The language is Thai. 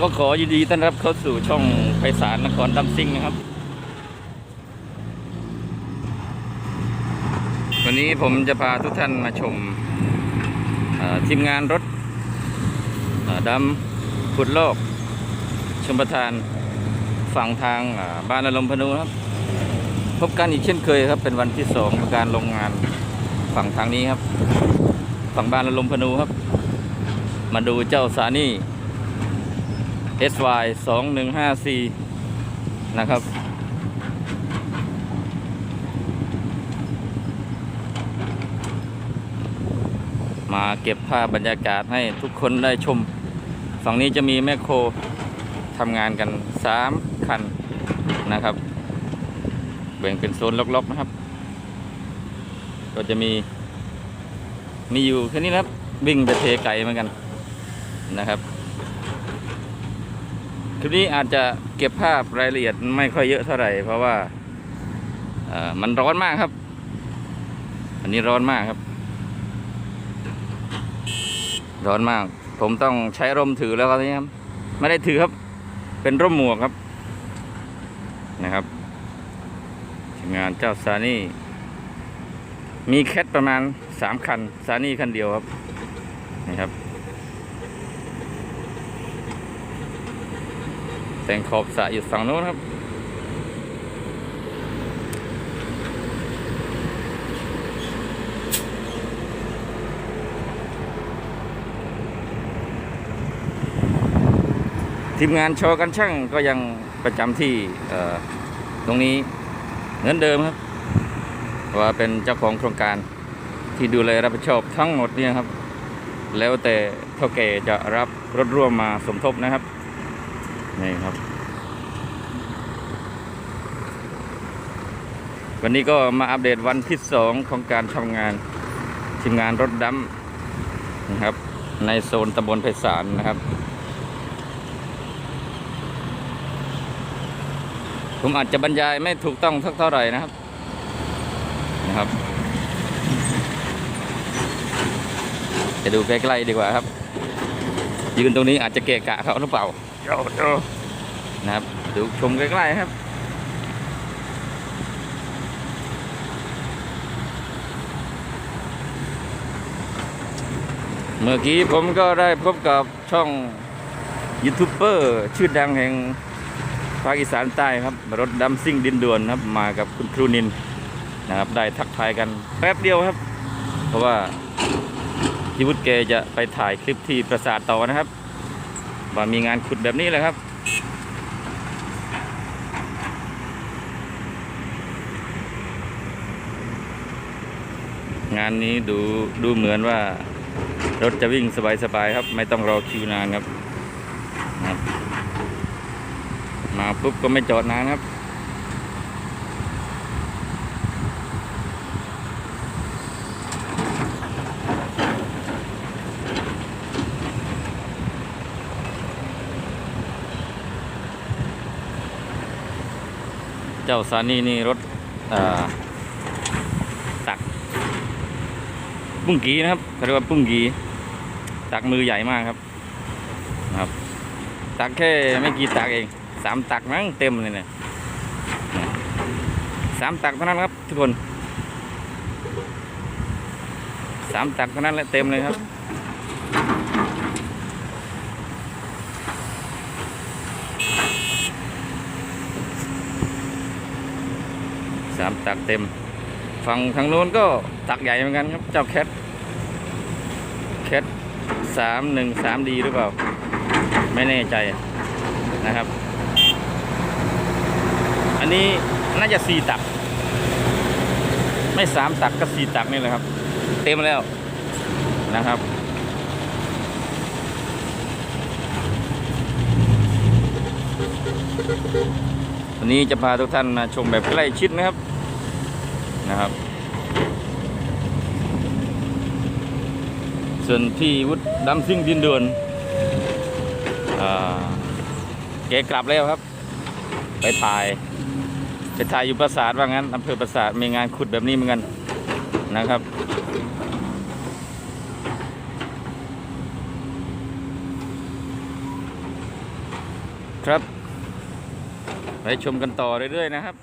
ก็ขอยินดีต้อนรับเข้าสู่ช่องไพศาลนครดำซิ่งนะครับ วันนี้ผมจะพาทุกท่านมาชมทีมงานรถดำขุดโลก ชมประทานฝั่งทางบ้านอารมณ์พนูครับ พบกันอีกเช่นเคยครับ เป็นวันที่สองของการลงงาน ฝั่งทางนี้ครับ ฝั่งบ้านอารมพนูครับ มาดูเจ้าสานี่ SY 2154นะครับ มาเก็บภาพบรรยากาศให้ทุกคนได้ชม ฝั่งนี้จะมีแมคโครทำงานกัน 3 คันนะครับ แบ่งเป็นโซนล็อกๆนะครับ ก็จะมีมีอยู่แค่นี้นะครับวิ่งไปเทไก่เหมือนกันนะครับคลิปนี้อาจจะเก็บภาพรายละเอียดไม่ค่อยเยอะเท่าไหร่ เพราะว่าเอ่อมันร้อนมากครับ อันนี้ร้อนมากครับ ร้อนมาก ผมต้องใช้ร่มถือแล้วครับนี่ครับไม่ได้ถือครับ เป็นร่มหมวกครับนะครับทีมงานเจ้าซานี่ มีแคทประมาณสามคัน ซานี่คันเดียวครับนะครับ แต่งขอบสะอยู่ฝั่งโน้นครับ ทีมงานโชว์กันช่างก็ยังประจำที่ตรงนี้เหมือนเดิมครับ ว่าเป็นเจ้าของโครงการที่ดูแลรับผิดชอบทั้งหมดเนี่ยครับ แล้วแต่เท่าแก่จะรับรถร่วมมาสมทบนะครับนี่ครับ วันนี้ก็มาอัปเดตวันที่สองของการทำงานทีมงานรถดำนะครับ ในโซนตำบลไพศาลนะครับผมอาจจะบรรยายไม่ถูกต้องสักเท่าไหร่นะครับ นะครับจะดูใกล้ๆดีกว่าครับ ยืนตรงนี้อาจจะเกะกะเขาหรือเปล่าโอ้โหนะครับ ดูชมใกล้ๆครับเมื่อกี้ผมก็ได้พบกับช่องยูทูบเบอร์ชื่อดังแห่งภาคอีสานใต้ครับ รถดำซิ่งดินด่วนครับ มากับคุณครูนิน นะครับ ได้ทักทายกันแป๊บเดียวครับ เพราะว่าพี่วุฒิแกจะไปถ่ายคลิปที่ปราสาทต่อนะครับ ว่ามีงานขุดแบบนี้เลยครับงานนี้ดูดูเหมือนว่ารถจะวิ่งสบายๆครับ ไม่ต้องรอคิวนานครับ มาปุ๊บก็ไม่จอดนานครับ เจ้าซานี่นี่รถตัก ปุ้งกีนะครับเขาเรียกว่าปุ้งกี ตักมือใหญ่มากครับนะครับ ตักแค่ไม่กี่ตักเองสามตักมั้งเต็มเลยเนี่ยสามตักเท่านั้นครับ ทุกคนสามตักเท่านั้นแหละเต็มเลยครับ สามตักเต็ม ฝั่งทางโน้นก็ตักใหญ่เหมือนกันครับ เจ้าแคทแคทสามหนึ่งสามดีหรือเปล่า ไม่แน่ใจนะครับ อันนี้น่าจะสี่ตัก ไม่สามตักก็สี่ตักนี่แหละครับ เต็มแล้วนะครับ วันนี้จะพาทุกท่านมาชมแบบใกล้ชิดนะครับนะครับ ส่วนที่วุฒดัมซิ่งดินเดือนแกกลับแล้วครับ ไปถ่าย ไปถ่ายอยู่ปราสาทว่างั้นอำเภอปราสาทมีงานขุดแบบนี้เหมือนกันนะครับครับ ไปชมกันต่อเรื่อยๆนะครับ